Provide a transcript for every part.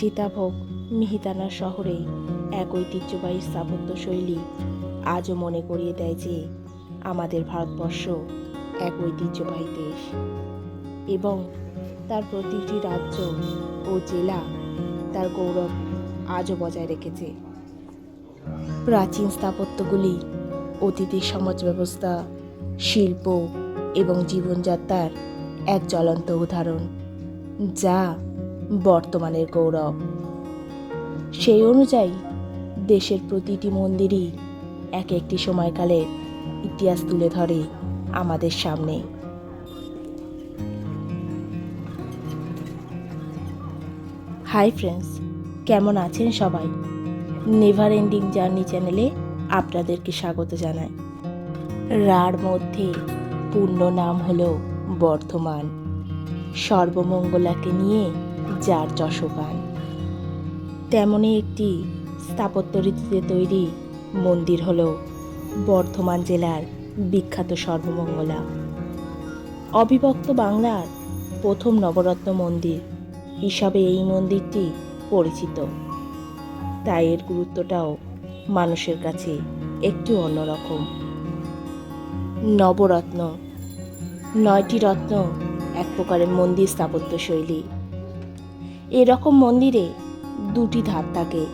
সীতাভোগ মিহিদানা শহরে এক ঐতিহ্যবাহী স্থাপত্য শৈলী আজও মনে করিয়ে দেয় যে আমাদের ভারতবর্ষ এক ঐতিহ্যবাহী দেশ। এবং তার প্রতিটি রাজ্য ও জেলা তার গৌরব আজও বজায় রেখেছে। প্রাচীন স্থাপত্যগুলি, অতীতের সমাজ ব্যবস্থা, শিল্প এবং জীবনযাত্রার এক জ্বলন্ত উদাহরণ, যা বর্তমানের গৌরব। সেই অনুযায়ী দেশের প্রতিটি মন্দিরই এক একটি সময়কালে ইতিহাস তুলে ধরে আমাদের সামনে। হাই ফ্রেন্ডস, কেমন আছেন সবাই? নেভার এন্ডিং জার্নি চ্যানেলে আপনাদেরকে স্বাগত জানাই। রার মধ্যে পূর্ণ নাম হলো বর্ধমান। সর্বমঙ্গলাকে নিয়ে যার যশগান। তেমনই একটি স্থাপত্য রীতিতে তৈরি মন্দির হল বর্ধমান জেলার বিখ্যাত সর্বমঙ্গলা। অবিভক্ত বাংলার প্রথম নবরত্ন মন্দির হিসাবে এই মন্দিরটি পরিচিত। তাই এর গুরুত্বটাও মানুষের কাছে একটু অন্যরকম। নবরত্ন, নয়টি রত্ন এক প্রকারের মন্দির স্থাপত্য শৈলী এরকম মন্দিরে দুটি ধাপ থাকে।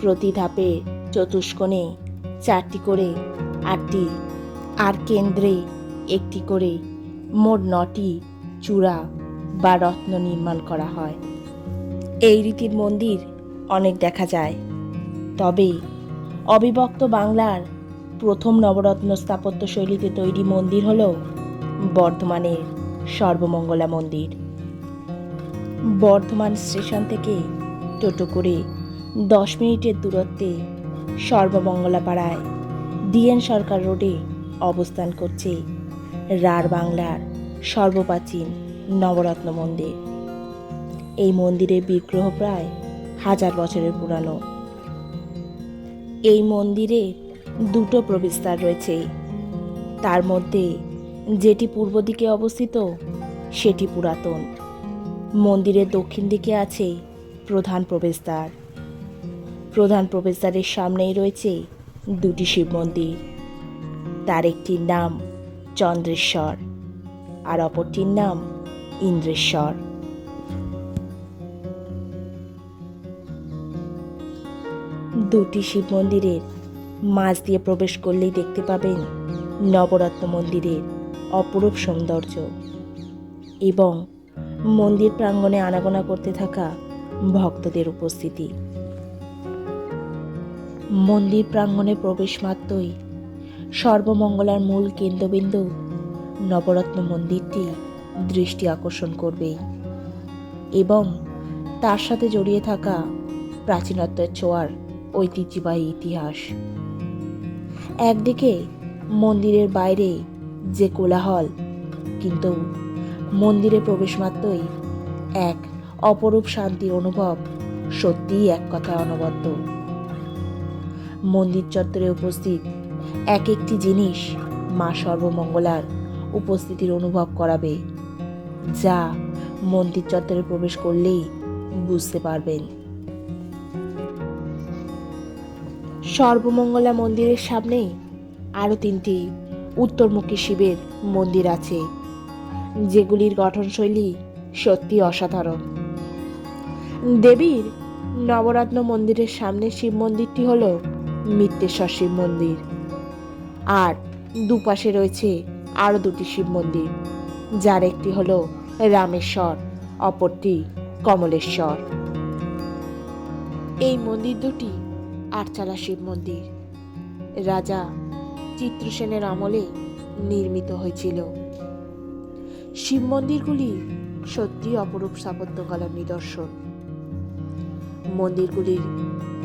প্রতি ধাপে চতুষ্কোণে চারটি করে, আটটি আর কেন্দ্রে একটি করে মোট নটি চূড়া বা রত্ন নির্মাণ করা হয়। এই রীতির মন্দির অনেক দেখা যায়। তবে অবিভক্ত বাংলার প্রথম নবরত্ন স্থাপত্য শৈলীতে তৈরি মন্দির হল বর্ধমানের সর্বমঙ্গলা মন্দির। বর্ধমান স্টেশন থেকে টোটো করে দশ মিনিটের দূরত্বে সর্বমঙ্গলা পাড়ায় ডিএন সরকার রোডে অবস্থান করছে রার বাংলার সর্বপ্রাচীন নবরত্ন মন্দির। এই মন্দিরের বিগ্রহ প্রায় হাজার বছরের পুরানো। এই মন্দিরে দুটো প্রবেশদ্বার রয়েছে। তার মধ্যে যেটি পূর্ব দিকে অবস্থিত, সেটি পুরাতন। মন্দিরের দক্ষিণ দিকে আছে প্রধান প্রবেশদ্বার। প্রধান প্রবেশদ্বারের সামনেই রয়েছে দুটি শিব মন্দির। তার একটির নাম চন্দ্রেশ্বর আর অপরটির নাম ইন্দ্রেশ্বর। দুটি শিব মন্দিরের মাঝ দিয়ে প্রবেশ করলেই দেখতে পাবেন নবরত্ন মন্দিরের অপরূপ সৌন্দর্য এবং মন্দির প্রাঙ্গণে আনাগোনা করতে থাকা ভক্তদের উপস্থিতি। মন্দির প্রাঙ্গণে প্রবেশ মাত্রই সর্বমঙ্গলার মূল কেন্দ্রবিন্দু নবরত্ন মন্দিরটি দৃষ্টি আকর্ষণ করবে এবং তার সাথে জড়িয়ে থাকা প্রাচীনত্বের ছোঁয়ার ঐতিহ্যবাহী ইতিহাস। একদিকে মন্দিরের বাইরে যে কোলাহল, কিন্তু মন্দিরে প্রবেশ মাত্রই এক অপরূপ শান্তির অনুভব সত্যিই এক কথায় অনবদ্য। মন্দির চত্বরে উপস্থিত এক একটি জিনিস মা সর্বমঙ্গলার উপস্থিতির অনুভব করাবে, যা মন্দির চত্বরে প্রবেশ করলেই বুঝতে পারবেন। সর্বমঙ্গলা মন্দিরের সামনেই আরও তিনটি উত্তরমুখী শিবের মন্দির আছে। যেগুলির গঠনশৈলী সত্যি অসাধারণ। দেবীর নবরত্ন মন্দিরের সামনে শিব মন্দিরটি হল মিত্রেশ্বর শিব মন্দির। আর দুপাশে রয়েছে আরও দুটি শিব মন্দির, যার একটি হল রামেশ্বর, অপরটি কমলেশ্বর। এই মন্দির দুটি আটচালা শিব মন্দির। রাজা চিত্রসেনের আমলে নির্মিত হয়েছিল। শিব মন্দিরগুলি সত্যি অপরূপ স্থাপত্যকলার নিদর্শন। মন্দিরগুলির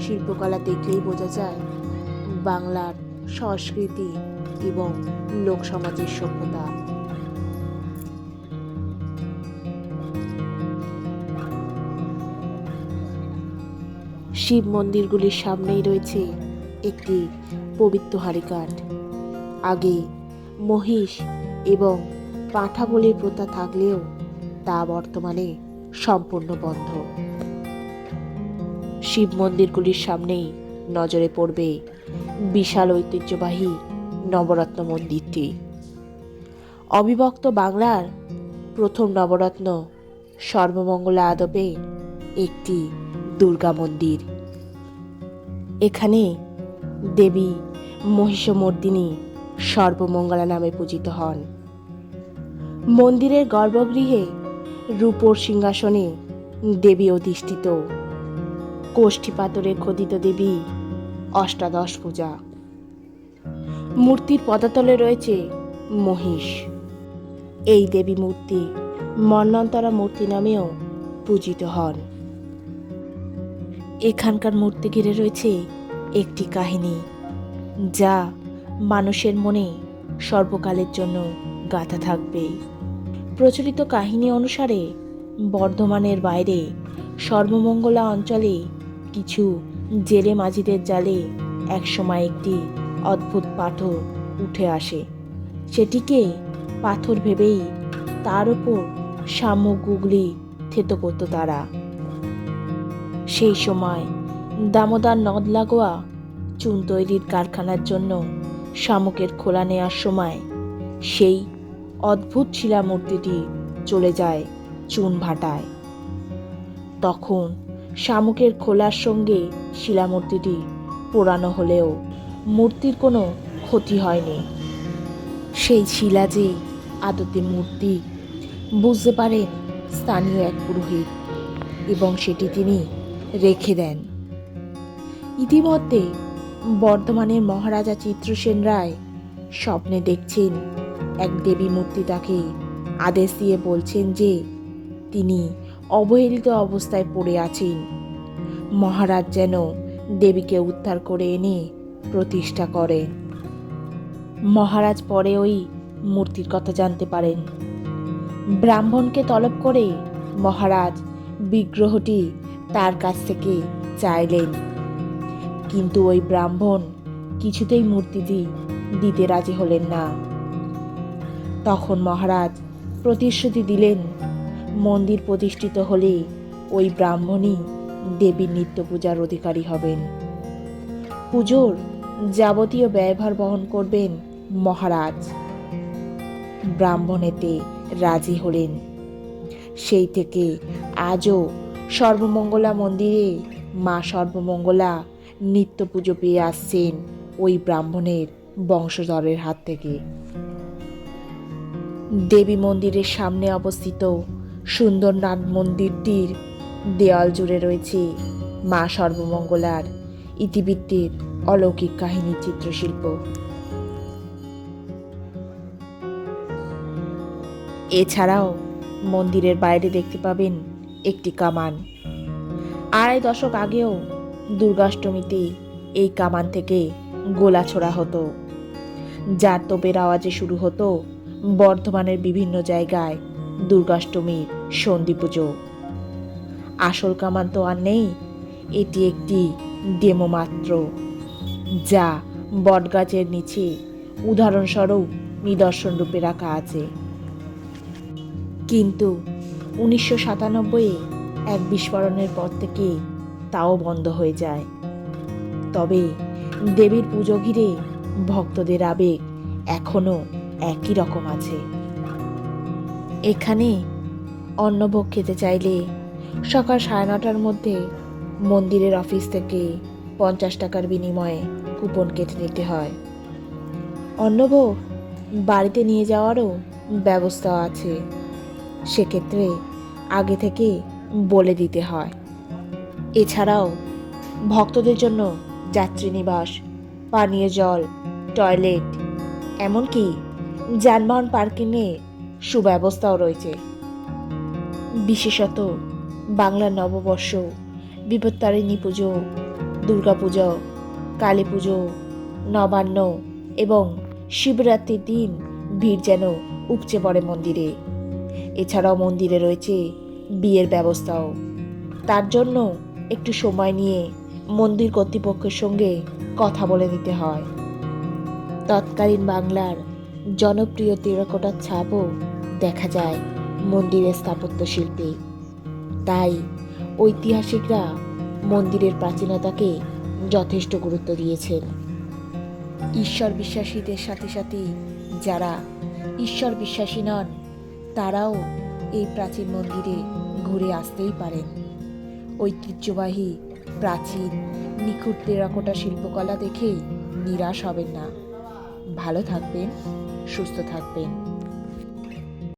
শিল্পকলা দেখলেই বোঝা যায়, বাংলার সংস্কৃতি এবং লোক সমাজের সভ্যতা। শিব মন্দিরগুলির সামনেই রয়েছে একটি পবিত্র হারিকাঠ আগে মহিষ এবং পাঁঠা বলির প্রথা থাকলেও তা বর্তমানে সম্পূর্ণ বন্ধ। শিব মন্দিরগুলির সামনেই নজরে পড়বে বিশাল ঐতিহ্যবাহী নবরত্ন মন্দিরটি। অবিভক্ত বাংলার প্রথম নবরত্ন সর্বমঙ্গলা আদবে একটি দুর্গা মন্দির। এখানে দেবী মহিষমর্দিনী সর্বমঙ্গলা নামে পূজিত হন। মন্দিরের গর্ভগৃহে রূপোর সিংহাসনে দেবী অধিষ্ঠিত। কোষ্ঠী পাথরে খোদিত দেবী অষ্টাদশ পূজা। মূর্তির পদাতলে রয়েছে মহিষ। এই দেবী মূর্তি মন্বন্তরা মূর্তি নামেও পূজিত হন। এখানকার মূর্তি ঘিরে রয়েছে একটি কাহিনী, যা মানুষের মনে সর্বকালের জন্য গাথা থাকবে। প্রচলিত কাহিনী অনুসারে বর্ধমানের বাইরে সর্বমঙ্গলা অঞ্চলে কিছু জেলে মাঝিদের জালে একসময় একটি অদ্ভুত পাথর উঠে আসে। সেটিকে পাথর ভেবেই তার ওপর শামুক গুগলি থেতো করত তারা। সেই সময় দামোদর নদ লাগোয়া চুন তৈরির কারখানার জন্য শামুকের খোলা নেওয়ার সময় সেই অদ্ভুত শিলা মূর্তিটি চলে যায় চুন ভাটায়। তখন শামুকের খোলার সঙ্গে শিলামূর্তিটি পোড়ানো হলেও মূর্তির কোনো ক্ষতি হয়নি। সেই শিলা যে আদতে মূর্তি, বুঝতে পারেন স্থানীয় এক পুরোহিত এবং সেটি তিনি রেখে দেন। ইতিমধ্যে বর্ধমানের মহারাজা চিত্রসেন রায় স্বপ্নে দেখছেন এক দেবী মূর্তি তাকে আদেশ দিয়ে বলছেন যে, তিনি অবহেলিত অবস্থায় পড়ে আছেন। মহারাজ যেন দেবীকে উদ্ধার করে এনে প্রতিষ্ঠা করেন। মহারাজ পরে ওই মূর্তির কথা জানতে পারেন। ব্রাহ্মণকে তলব করে মহারাজ বিগ্রহটি তার কাছ থেকে চাইলেন। কিন্তু ওই ব্রাহ্মণ কিছুতেই মূর্তিটি দিতে রাজি হলেন না। তখন মহারাজ প্রতিশ্রুতি দিলেন, মন্দির প্রতিষ্ঠিত হলে ওই ব্রাহ্মণই দেবীর নিত্য পূজার অধিকারী হবেন। পুজোর যাবতীয় ব্যয়ভার বহন করবেন মহারাজ। ব্রাহ্মণেতে রাজি হলেন। সেই থেকে আজও সর্বমঙ্গলা মন্দিরে মা সর্বমঙ্গলা নিত্য পুজো পেয়ে আসছেন ওই ব্রাহ্মণের বংশধরের হাত থেকে। দেবী মন্দিরের সামনে অবস্থিত সুন্দরনাথ মন্দিরটির দেয়াল জুড়ে রয়েছে মা সর্বমঙ্গলার ইতিবৃত্তির অলৌকিক কাহিনী চিত্রশিল্প। এছাড়াও মন্দিরের বাইরে দেখতে পাবেন একটি কামান। আড়াই দশক আগেও দুর্গাষ্টমীতে এই কামান থেকে গোলা ছোড়া হতো। যার তোপের আওয়াজে শুরু হতো বর্ধমানের বিভিন্ন জায়গায় দুর্গাষ্টমীর সন্ধি পুজো আসল কামান তো আর নেই, এটি একটি ডেমো মাত্র, যা বটগাছের নিচে উদাহরণস্বরূপ নিদর্শন রূপে রাখা আছে। কিন্তু উনিশশো সাতানব্বইয়ে এক বিস্ফোরণের পর থেকে তাও বন্ধ হয়ে যায়। তবে দেবীর পুজো ঘিরে ভক্তদের আবেগ এখনও একই রকম আছে। এখানে অন্নভোগ খেতে চাইলে সকাল সাড়ে নটার মধ্যে মন্দিরের অফিস থেকে পঞ্চাশ টাকার বিনিময়ে কুপন কেটে নিতে হয়। অন্নভোগ বাড়িতে নিয়ে যাওয়ারও ব্যবস্থা আছে। সেক্ষেত্রে আগে থেকে বলে দিতে হয়। এছাড়াও ভক্তদের জন্য যাত্রী নিবাস পানীয় জল, টয়লেট, এমনকি যানবাহন পার্কিংয়ে সুব্যবস্থাও রয়েছে। বিশেষত বাংলার নববর্ষ, বিপত্তারিণী পুজো, দুর্গাপুজো, কালী পুজো, নবান্ন এবং শিবরাত্রির দিন ভিড় যেন উপচে পড়ে মন্দিরে। এছাড়াও মন্দিরে রয়েছে বিয়ের ব্যবস্থাও। তার জন্য একটু সময় নিয়ে মন্দির কর্তৃপক্ষের সঙ্গে কথা বলে নিতে হয়। তৎকালীন বাংলার জনপ্রিয় টেরাকোটার ছাপও দেখা যায় মন্দিরের স্থাপত্য শিল্পে। তাই ঐতিহাসিকরা মন্দিরের প্রাচীনতাকে যথেষ্ট গুরুত্ব দিয়েছেন। ঈশ্বর বিশ্বাসীদের সাথে সাথে যারা ঈশ্বর বিশ্বাসী নন, তারাও এই প্রাচীন মন্দিরে ঘুরে আসতেই পারেন। ঐতিহ্যবাহী প্রাচীন, নিখুঁত টেরাকোটা শিল্পকলা দেখেই নিরাশ হবেন না। ভালো থাকবেন। সুস্থ থাকবেন।